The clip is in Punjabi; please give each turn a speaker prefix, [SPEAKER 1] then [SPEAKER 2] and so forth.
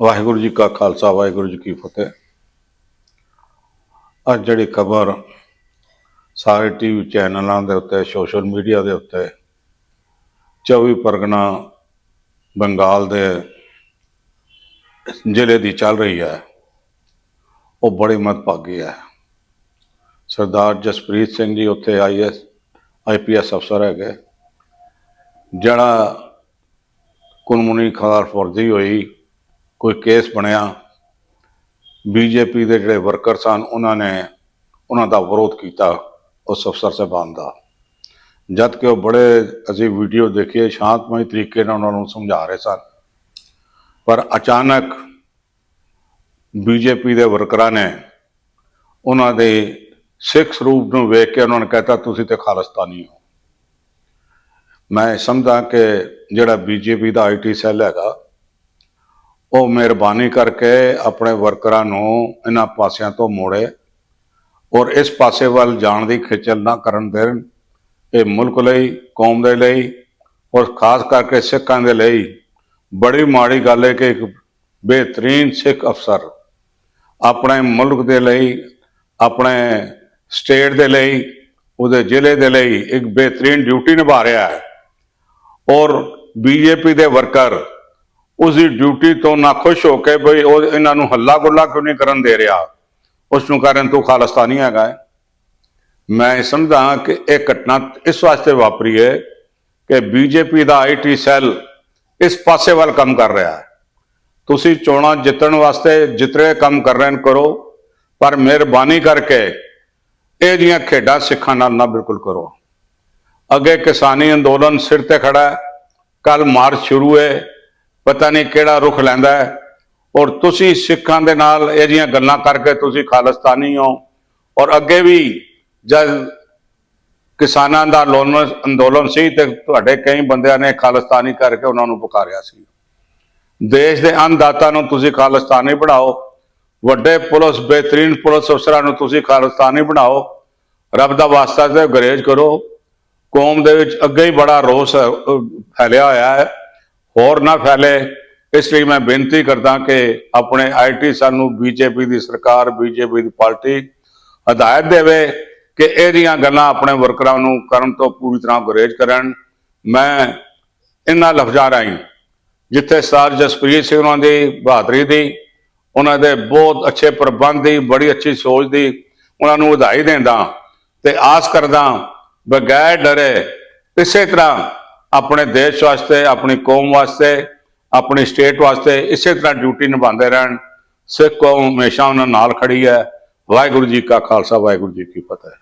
[SPEAKER 1] ਵਾਹਿਗੁਰੂ ਜੀ ਕਾ ਖਾਲਸਾ, ਵਾਹਿਗੁਰੂ ਜੀ ਕੀ ਫਤਿਹ। ਅੱਜ ਜਿਹੜੀ ਖਬਰ ਸਾਰੇ ਟੀਵੀ ਚੈਨਲਾਂ ਦੇ ਉੱਤੇ, ਸੋਸ਼ਲ ਮੀਡੀਆ ਦੇ ਉੱਤੇ 24 ਪਰਗਨਾ ਬੰਗਾਲ ਦੇ ਜ਼ਿਲ੍ਹੇ ਦੀ ਚੱਲ ਰਹੀ ਹੈ, ਉਹ ਬੜੀ ਮਤਭਾਗੀ ਹੈ। ਸਰਦਾਰ ਜਸਪ੍ਰੀਤ ਸਿੰਘ ਜੀ ਉੱਥੇ ਆਈਐਸ ਆਈਪੀਐਸ ਅਫਸਰ ਹੈਗੇ। ਜਿਹੜਾ ਕੁਨਮੁਨੀ ਖਿਲਾਫ ਵਰਦੀ ਹੋਈ ਕੋਈ ਕੇਸ ਬਣਿਆ, ਬੀਜੇਪੀ ਦੇ ਜਿਹੜੇ ਵਰਕਰ ਸਨ, ਉਹਨਾਂ ਨੇ ਉਹਨਾਂ ਦਾ ਵਿਰੋਧ ਕੀਤਾ ਉਸ ਅਫਸਰ ਸਾਹਿਬਾਨ ਦਾ। ਜਦ ਕਿ ਉਹ ਬੜੇ ਅਸੀਂ ਵੀਡੀਓ ਦੇਖੀਏ, ਸ਼ਾਂਤਮਈ ਤਰੀਕੇ ਨਾਲ ਉਹਨਾਂ ਨੂੰ ਸਮਝਾ ਰਹੇ ਸਨ। ਪਰ ਅਚਾਨਕ ਬੀਜੇਪੀ ਦੇ ਵਰਕਰਾਂ ਨੇ ਉਹਨਾਂ ਦੇ ਸਿੱਖ ਸਰੂਪ ਨੂੰ ਵੇਖ ਕੇ ਉਹਨਾਂ ਨੇ ਕਹਿਤਾ, ਤੁਸੀਂ ਤੇ ਖਾਲਿਸਤਾਨੀ ਹੋ। ਮੈਂ ਸਮਝਦਾ ਕਿ ਜਿਹੜਾ ਬੀਜੇਪੀ ਦਾ ਆਈਟੀ ਸੈੱਲ ਹੈਗਾ ਉਹ ਮਿਹਰਬਾਨੀ ਕਰਕੇ ਆਪਣੇ ਵਰਕਰਾਂ ਨੂੰ ਇਹਨਾਂ ਪਾਸਿਆਂ ਤੋਂ ਮੋੜੇ ਔਰ ਇਸ ਪਾਸੇ ਵੱਲ ਜਾਣ ਦੀ ਖੇਚਲ ਨਾ ਕਰਨ ਦੇਣ। ਇਹ ਮੁਲਕ ਲਈ, ਕੌਮ ਦੇ ਲਈ ਔਰ ਖਾਸ ਕਰਕੇ ਸਿੱਖਾਂ ਦੇ ਲਈ ਬੜੀ ਮਾੜੀ ਗੱਲ ਹੈ ਕਿ ਇੱਕ ਬਿਹਤਰੀਨ ਸਿੱਖ ਅਫਸਰ ਆਪਣੇ ਮੁਲਕ ਦੇ ਲਈ, ਆਪਣੇ ਸਟੇਟ ਦੇ ਲਈ, ਉਹਦੇ ਜ਼ਿਲ੍ਹੇ ਦੇ ਲਈ ਇੱਕ ਬਿਹਤਰੀਨ ਡਿਊਟੀ ਨਿਭਾ ਰਿਹਾ ਹੈ। ਔਰ ਬੀਜੇਪੀ ਦੇ ਵਰਕਰ ਉਸ ਦੀ ਡਿਊਟੀ ਤੋਂ ਨਾਖੁਸ਼ ਹੋ ਕੇ ਬਈ ਉਹ ਇਹਨਾਂ ਨੂੰ ਹੱਲਾ ਗੁੱਲਾ ਕਿਉਂ ਨਹੀਂ ਕਰਨ ਦੇ ਰਿਹਾ? ਉਸ ਨੂੰ ਕਾਰਨ ਤੂੰ ਖਾਲਸਤਾਨੀ ਹੈਗਾ ਹੈ। ਮੈਂ ਸਮਝਦਾ ਕਿ ਇਹ ਘਟਨਾ ਇਸ ਵਾਸਤੇ ਵਾਪਰੀ ਹੈ ਕਿ ਬੀਜੇਪੀ ਦਾ ਆਈਟੀ ਸੈੱਲ ਇਸ ਪਾਸੇ ਵੱਲ ਕੰਮ ਕਰ ਰਿਹਾ ਹੈ। ਤੁਸੀਂ ਚੋਣਾਂ ਜਿੱਤਣ ਵਾਸਤੇ ਜਿਤਨੇ ਕੰਮ ਕਰ ਰਹੇ ਨੇ, ਕਰੋ, ਪਰ ਮਿਹਰਬਾਨੀ ਕਰਕੇ ਇਹ ਜੀਆਂ ਖੇਡਾਂ ਸਿੱਖਾਂ ਨਾਲ ਨਾ ਬਿਲਕੁਲ ਕਰੋ। ਅੱਗੇ ਕਿਸਾਨੀ ਅੰਦੋਲਨ ਸਿਰ ਤੇ ਖੜਾ ਹੈ ਕੱਲ ਮਾਰਚ ਸ਼ੁਰੂ ਹੈ ਪਤਾ ਨਹੀਂ ਕਿਹੜਾ ਰੁਖ ਲੈਂਦਾ ਹੈ। ਔਰ ਤੁਸੀਂ ਸਿੱਖਾਂ ਦੇ ਨਾਲ ਇਹ ਜੀਆਂ ਗੱਲਾਂ ਕਰਕੇ ਤੁਸੀਂ ਖਾਲਿਸਤਾਨੀ ਹੋ। ਔਰ ਅੱਗੇ ਵੀ ਜਦ ਕਿਸਾਨਾਂ ਦਾ ਅੰਦੋਲਨ ਅੰਦੋਲਨ ਸੀ ਤੇ ਤੁਹਾਡੇ ਕਈ ਬੰਦਿਆਂ ਨੇ ਖਾਲਿਸਤਾਨੀ ਕਰਕੇ ਉਹਨਾਂ ਨੂੰ ਪੁਕਾਰਿਆ ਸੀ। ਦੇਸ਼ ਦੇ ਅੰਨਦਾਤਾ ਨੂੰ ਤੁਸੀਂ ਖਾਲਿਸਤਾਨੀ ਬਣਾਓ। ਵੱਡੇ ਪੁਲਿਸ, ਬਿਹਤਰੀਨ ਪੁਲਿਸ ਅਫਸਰਾਂ ਨੂੰ ਤੁਸੀਂ ਖਾਲਿਸਤਾਨੀ ਬਣਾਓ। ਰੱਬ ਦਾ ਵਾਸਤਾ ਤੇ ਗਰੇਜ ਕਰੋ। ਕੌਮ ਦੇ ਵਿੱਚ ਅੱਗੇ ਹੀ ਬੜਾ ਰੋਸ ਫੈਲਿਆ ਹੋਇਆ ਹੈ। ਹੋਰ ਨਾ ਫੈਲੇ। ਇਸ ਲਈ ਮੈਂ ਬੇਨਤੀ ਕਰਦਾ ਕਿ ਆਪਣੇ ਆਈਟੀ ਸਾਨੂੰ ਬੀਜੇਪੀ ਦੀ ਸਰਕਾਰ ਬੀਜੇਪੀ ਦੀ ਪਾਰਟੀ ਹਦਾਇਤ ਦੇਵੇ ਕਿ ਇਹਦੀਆਂ ਗੱਲਾਂ ਆਪਣੇ ਵਰਕਰਾਂ ਨੂੰ ਕਰਨ ਤੋਂ ਪੂਰੀ ਤਰ੍ਹਾਂ ਗੁਰੇਜ਼ ਕਰਨ। ਮੈਂ ਇਹਨਾਂ ਲਫ਼ਜ਼ਾਂ ਰਾਹੀਂ, ਜਿੱਥੇ ਸਰ ਜਸਪ੍ਰੀਤ ਸਿੰਘ ਉਹਨਾਂ ਦੀ ਬਹਾਦਰੀ ਦੀ, ਉਹਨਾਂ ਦੇ ਬਹੁਤ ਅੱਛੇ ਪ੍ਰਬੰਧ ਦੀ, ਬੜੀ ਅੱਛੀ ਸੋਚ ਦੀ, ਉਹਨਾਂ ਨੂੰ ਵਧਾਈ ਦਿੰਦਾ ਤੇ ਆਸ ਕਰਦਾ, ਬਗੈਰ ਡਰੇ ਇਸੇ ਤਰ੍ਹਾਂ ਆਪਣੇ ਦੇਸ਼ ਵਾਸਤੇ, ਆਪਣੀ ਕੌਮ ਵਾਸਤੇ, ਆਪਣੀ ਸਟੇਟ ਵਾਸਤੇ ਇਸੇ ਤਰ੍ਹਾਂ ਡਿਊਟੀ ਨਿਭਾਉਂਦੇ ਰਹਿਣ। ਸਿੱਖ ਕੌਮ ਹਮੇਸ਼ਾ ਉਹਨਾਂ ਨਾਲ ਖੜੀ ਹੈ। ਵਾਹਿਗੁਰੂ ਜੀ ਕਾ ਖਾਲਸਾ, ਵਾਹਿਗੁਰੂ ਜੀ ਕੀ ਫਤਿਹ।